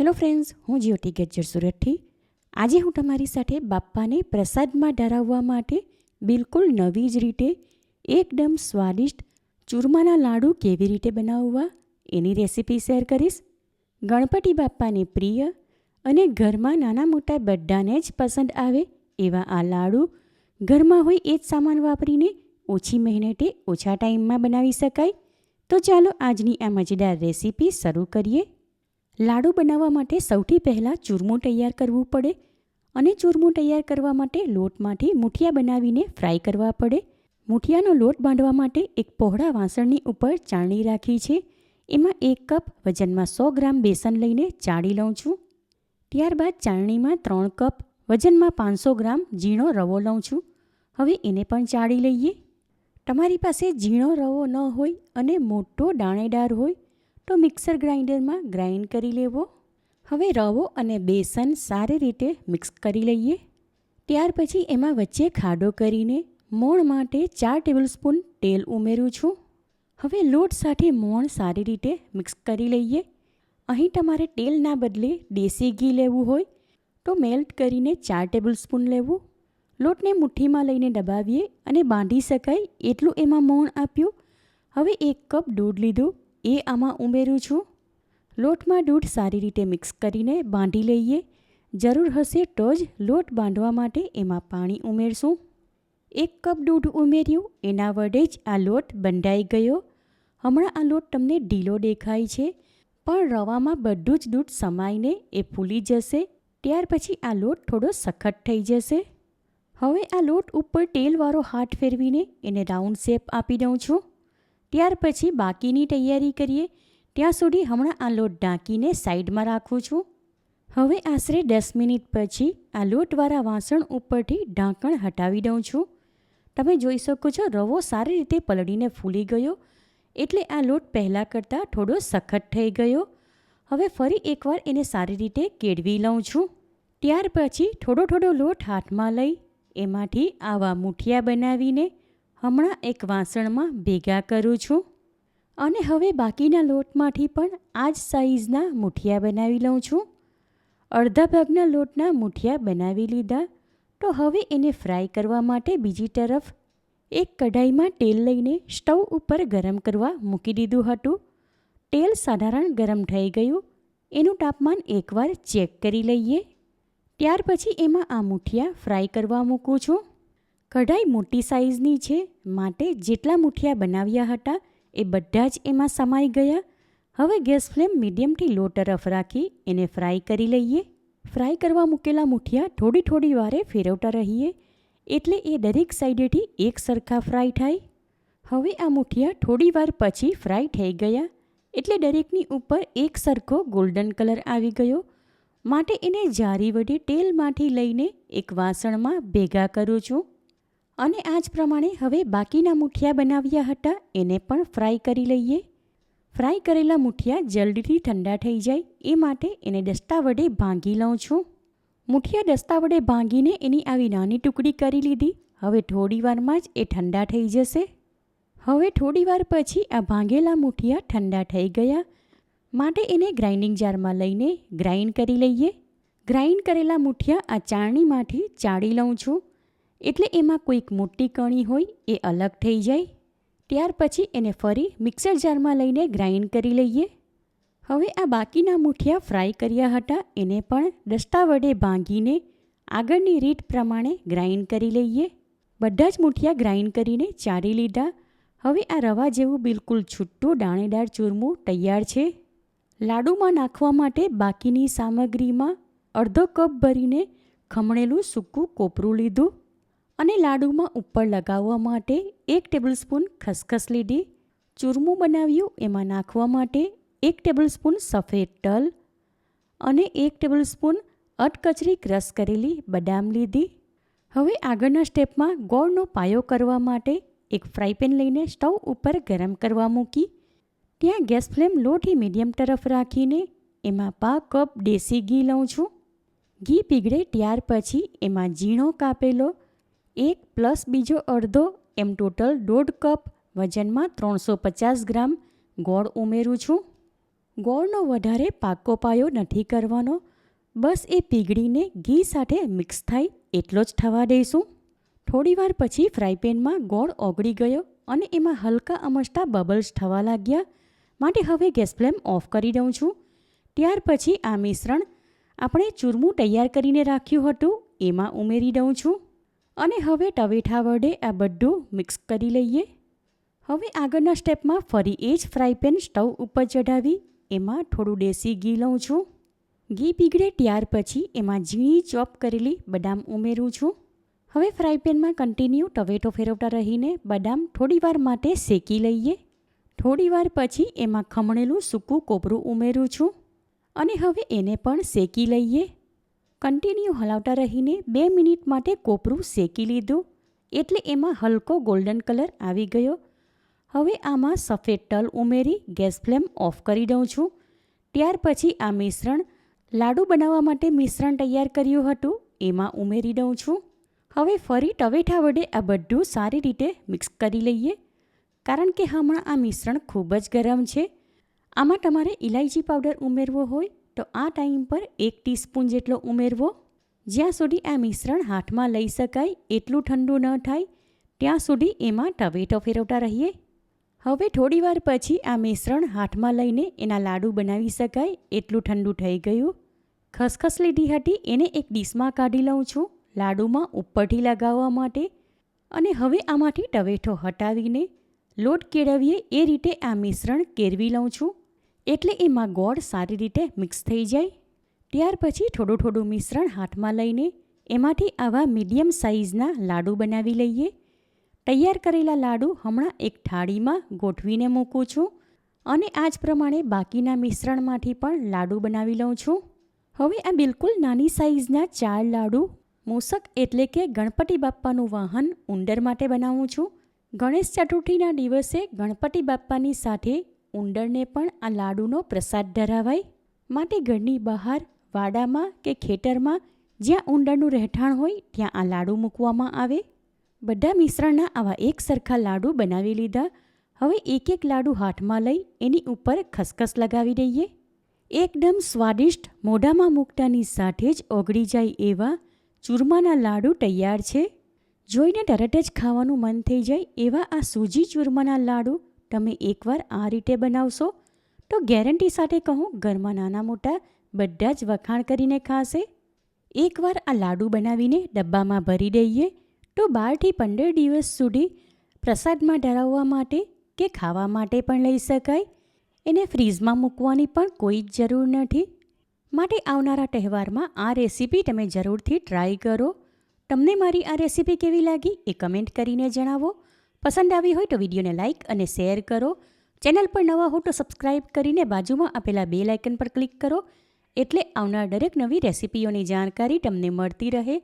Hello friends, હું જ્યોતિ ગેજર સુરતથી. આજે હું તમારી સાથે બાપ્પાને પ્રસાદમાં ડરાવવા માટે બિલકુલ નવી જ રીતે એકદમ સ્વાદિષ્ટ ચૂરમાના લાડુ કેવી રીતે બનાવવા એની રેસીપી શેર કરીશ. ગણપતિ બાપ્પાને પ્રિય અને ઘરમાં નાના મોટા બધાને જ પસંદ આવે એવા આ લાડુ ઘરમાં હોય એ જ સામાન વાપરીને ઓછી મહેનતે ઓછા ટાઈમમાં બનાવી શકાય. તો ચાલો આજની આ મજેદાર રેસીપી શરૂ કરીએ. લાડુ બનાવવા માટે સૌથી પહેલાં ચૂરમું તૈયાર કરવું પડે અને ચૂરમું તૈયાર કરવા માટે લોટમાંથી મૂઠિયા બનાવીને ફ્રાય કરવા પડે. મૂઠિયાનો લોટ બાંધવા માટે એક પહોળા વાસણની ઉપર ચાળણી રાખી છે. એમાં એક કપ વજનમાં સો ગ્રામ બેસન લઈને ચાળી લઉં છું. ત્યારબાદ ચાળણીમાં ત્રણ કપ વજનમાં પાંચસો ગ્રામ ઝીણો રવો લઉં છું. હવે એને પણ ચાળી લઈએ. તમારી પાસે ઝીણો રવો ન હોય અને મોટો દાણેદાર હોય તો મિક્સર ગ્રાઇન્ડરમાં ગ્રાઇન્ડ કરી લેવો. હવે રવો અને બેસન સારી રીતે મિક્સ કરી લઈએ. ત્યાર પછી એમાં વચ્ચે ખાડો કરીને મોણ માટે ચાર ટેબલસ્પૂન તેલ ઉમેરું છું. હવે લોટ સાથે મોણ સારી રીતે મિક્સ કરી લઈએ. અહીં તમારે તેલના બદલે દેશી ઘી લેવું હોય તો મેલ્ટ કરીને ચાર ટેબલસ્પૂન લેવું. લોટને મુઠ્ઠીમાં લઈને દબાવીએ અને બાંધી શકાય એટલું એમાં મોણ આપ્યું. હવે એક કપ દૂધ લીધું. એ આમાં ઉમેરું છું. લોટમાં દૂધ સારી રીતે મિક્સ કરીને બાંધી લઈએ. જરૂર હશે તો જ લોટ બાંધવા માટે એમાં પાણી ઉમેરશું. એક કપ દૂધ ઉમેર્યું, એના વડે જ આ લોટ બંધાઈ ગયો. હમણાં આ લોટ તમને ઢીલો દેખાય છે, પણ રવામાં બધું જ દૂધ સમાઈને એ ફૂલી જશે. ત્યાર પછી આ લોટ થોડો સખત થઈ જશે. હવે આ લોટ ઉપર તેલવાળો હાથ ફેરવીને એને રાઉન્ડ શેપ આપી દઉં છું. ત્યાર પછી બાકીની તૈયારી કરીએ. ત્યાં સુધી હમણાં આ લોટ ઢાંકીને સાઈડમાં રાખું છું. હવે આશરે દસ મિનિટ પછી આ લોટવાળા વાસણ ઉપરથી ઢાંકણ હટાવી દઉં છું. તમે જોઈ શકો છો રવો સારી રીતે પલળીને ફૂલી ગયો. એટલે આ લોટ પહેલાં કરતાં થોડો સખત થઈ ગયો. હવે ફરી એકવાર એને સારી રીતે કેળવી લઉં છું. ત્યાર પછી થોડો થોડો લોટ હાથમાં લઈ એમાંથી આવા મુઠિયા બનાવીને હમણાં એક વાસણમાં ભેગા કરું છું અને હવે બાકીના લોટમાંથી પણ આ જ સાઈઝના મૂઠિયા બનાવી લઉં છું. અડધા ભાગના લોટના મૂઠિયા બનાવી લીધા તો હવે એને ફ્રાય કરવા માટે બીજી તરફ એક કઢાઈમાં તેલ લઈને સ્ટવ ઉપર ગરમ કરવા મૂકી દીધું હતું. તેલ સાધારણ ગરમ થઈ ગયું. એનું તાપમાન એકવાર ચેક કરી લઈએ. ત્યાર પછી એમાં આ મૂઠિયા ફ્રાય કરવા મૂકું છું. કઢાઈ મોટી સાઇઝની છે, માટે જેટલા મૂઠિયા બનાવ્યા હતા એ બધા જ એમાં સમાઈ ગયા. હવે ગેસ ફ્લેમ મીડિયમથી લો તરફ રાખી એને ફ્રાય કરી લઈએ. ફ્રાય કરવા મૂકેલા મૂઠિયા થોડી થોડી વારે ફેરવતા રહીએ, એટલે એ દરેક સાઈડેથી એક સરખા ફ્રાય થાય. હવે આ મૂઠિયા થોડી વાર પછી ફ્રાય થઈ ગયા, એટલે દરેકની ઉપર એક સરખો ગોલ્ડન કલર આવી ગયો, માટે એને જારી વડે તેલમાંથી લઈને એક વાસણમાં ભેગા કરું છું. અને આ જ પ્રમાણે હવે બાકીના મૂઠિયા બનાવ્યા હતા. એને પણ ફ્રાય કરી લઈએ. ફ્રાય કરેલા મૂઠિયા જલ્દીથી ઠંડા થઈ જાય. એ માટે એને દસ્તા વડે ભાંગી લઉં છું. મૂઠિયા દસ્તા વડે ભાંગીને એની આવી નાની ટુકડી કરી લીધી. હવે થોડી વારમાં જ એ ઠંડા થઈ જશે. હવે થોડી વાર પછી આ ભાંગેલા મૂઠિયા ઠંડા થઈ ગયા. માટે એને ગ્રાઇન્ડિંગ જારમાં લઈને ગ્રાઇન્ડ કરી લઈએ. ગ્રાઇન્ડ કરેલા મૂઠિયા આ ચાળણીમાંથી ચાળી લઉં છું. એટલે એમાં કોઈક મોટી કણી હોય, એ અલગ થઈ જાય. ત્યાર પછી એને ફરી મિક્સર જારમાં લઈને ગ્રાઇન્ડ કરી લઈએ. હવે આ બાકીના મૂઠિયા ફ્રાય કર્યા હતા, એને પણ દસ્તા વડે ભાંગીને આગળની રીત પ્રમાણે ગ્રાઇન્ડ કરી લઈએ. બધા જ મૂઠિયા ગ્રાઇન્ડ કરીને ચારી લીધા. હવે આ રવા જેવું બિલકુલ છૂટું દાણેદાર ચૂરમું તૈયાર છે. લાડુમાં નાખવા માટે બાકીની સામગ્રીમાં અડધો કપ ભરીને ખમણેલું સૂકું કોપરું લીધું. અને લાડુમાં ઉપર લગાવવા માટે એક ટેબલસ્પૂન ખસખસ લીધી ચૂરમું બનાવ્યું એમાં નાખવા માટે એક ટેબલસ્પૂન સફેદ તલ અને એક ટેબલસ્પૂન અટકચરી ક્રશ કરેલી બદામ લીધી. હવે આગળના સ્ટેપમાં ગોળનો પાયો કરવા માટે એક ફ્રાયપેન લઈને સ્ટવ ઉપર ગરમ કરવા મૂકી, ત્યાં ગેસ ફ્લેમ લોથી મીડિયમ તરફ રાખીને એમાં પા કપ દેશી ઘી લઉં છું. ઘી પીગળે ત્યાર પછી એમાં ઝીણો કાપેલો એક પ્લસ બીજો અડધો, એમ ટોટલ દોઢ કપ વજનમાં ત્રણસો પચાસ ગ્રામ ગોળ ઉમેરું છું. ગોળનો વધારે પાકો પાયો નથી કરવાનો. બસ એ પીગળીને ઘી સાથે મિક્સ થાય એટલો જ થવા દઈશું. થોડીવાર પછી ફ્રાય પેનમાં ગોળ ઓગળી ગયો અને એમાં હલકા અમસ્તા બબલ્સ થવા લાગ્યા. માટે હવે ગેસ ફ્લેમ ઓફ કરી દઉં છું. ત્યાર પછી આ મિશ્રણ આપણે ચૂરમું તૈયાર કરીને રાખ્યું હતું, એમાં ઉમેરી દઉં છું. અને હવે ટવેઠા વડે આ બધું મિક્સ કરી લઈએ. હવે આગળના સ્ટેપમાં ફરી એ જ ફ્રાય પેન સ્ટવ ઉપર ચઢાવી, એમાં થોડું દેશી ઘી લઉં છું. ઘી પીગળે ત્યાર પછી એમાં ઝીણી ચોપ કરેલી બદામ ઉમેરું છું. હવે ફ્રાય પેનમાં કન્ટિન્યુ ટવેટો ફેરવતા રહીને બદામ થોડીવાર માટે શેકી લઈએ. થોડીવાર પછી એમાં ખમણેલું સૂકું કોપરું ઉમેરું છું. અને હવે એને પણ શેકી લઈએ. કન્ટિન્યુ હલાવતા રહીને બે મિનિટ માટે કોપરું શેકી લીધું. એટલે એમાં હલકો ગોલ્ડન કલર આવી ગયો. હવે આમાં સફેદ તલ ઉમેરી ગેસ ફ્લેમ ઓફ કરી દઉં છું. ત્યાર પછી આ મિશ્રણ લાડુ બનાવવા માટે મિશ્રણ તૈયાર કર્યું હતું, એમાં ઉમેરી દઉં છું. હવે ફરી ટવેઠા વડે આ બધું સારી રીતે મિક્સ કરી લઈએ. કારણ કે હમણાં આ મિશ્રણ ખૂબ જ ગરમ છે. આમાં તમારે ઇલાયચી પાવડર ઉમેરવો હોય તો આ ટાઈમ પર એક ટીસ્પૂન જેટલો ઉમેરવો. જ્યાં સુધી આ મિશ્રણ હાથમાં લઈ શકાય એટલું ઠંડુ ન થાય, ત્યાં સુધી એમાં ટવેટો ફેરવતા રહીએ. હવે થોડીવાર પછી આ મિશ્રણ હાથમાં લઈને એના લાડુ બનાવી શકાય એટલું ઠંડુ થઈ ગયું. ખસખસ લીધી હતી એને એક ડીશમાં કાઢી લઉં છું, લાડુમાં ઉપરથી લગાવવા માટે. અને હવે આમાંથી ટવેઠો હટાવીને લોટ કેળવીએ એ રીતે આ મિશ્રણ કેળવી લઉં છું. એટલે એમાં ગોળ સારી રીતે મિક્સ થઈ જાય. ત્યાર પછી થોડું થોડું મિશ્રણ હાથમાં લઈને એમાંથી આવા મીડિયમ સાઇઝના લાડુ બનાવી લઈએ. તૈયાર કરેલા લાડુ હમણાં એક થાળીમાં ગોઠવીને મૂકું છું અને આ જ પ્રમાણે બાકીના મિશ્રણમાંથી પણ લાડુ બનાવી લઉં છું. હવે આ બિલકુલ નાની સાઇઝના ચાર લાડુ મૂસક એટલે કે ગણપતિ બાપ્પાનું વાહન ઉંદર માટે બનાવું છું. ગણેશ ચતુર્થીના દિવસે ગણપતિ બાપ્પાની સાથે ઉંદરને પણ આ લાડુનો પ્રસાદ ધરાવાય? માટે ઘરની બહાર, વાડામાં કે ખેતરમાં જ્યાં ઉંદરનું રહેઠાણ હોય, ત્યાં આ લાડુ મૂકવામાં આવે? બધા મિશ્રણના આવા એક સરખા લાડુ બનાવી લીધા. હવે એક એક લાડુ હાથમાં લઈ એની ઉપર ખસખસ લગાવી દઈએ. એકદમ સ્વાદિષ્ટ, મોઢામાં મૂકતાની સાથે જ ઓગળી જાય એવા ચૂરમાના લાડુ તૈયાર છે. જોઈને તરત જ ખાવાનું મન થઈ જાય એવા આ સૂજી ચૂરમાના લાડુ તમે એકવાર આ રીતે બનાવશો, તો ગેરંટી સાથે કહું, ઘરમાં નાના મોટા બધા જ વખાણ કરીને ખાશે. એકવાર આ લાડુ બનાવીને ડબ્બામાં ભરી દઈએ, તો બારથી પંદર દિવસ સુધી પ્રસાદમાં ધરાવવા માટે કે ખાવા માટે પણ લઈ શકાય. એને ફ્રીઝમાં મૂકવાની પણ કોઈ જ જરૂર નથી. માટે આવનારા તહેવારમાં આ રેસીપી તમે જરૂરથી ટ્રાય કરો. તમને મારી આ રેસીપી કેવી લાગી એ કમેન્ટ કરીને જણાવો. પસંદ આવી હોય તો વિડીયોને લાઇક અને શેર કરો. ચેનલ પર નવા હો તો સબસ્ક્રાઇબ કરીને બાજુમાં આપેલા બે લાઇકન પર ક્લિક કરો. એટલે આવનાર દરેક નવી રેસીપીઓની જાણકારી તમને મળતી રહે.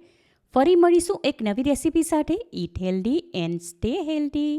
ફરી મળીશું એક નવી રેસીપી સાથે. Eat healthy and stay healthy.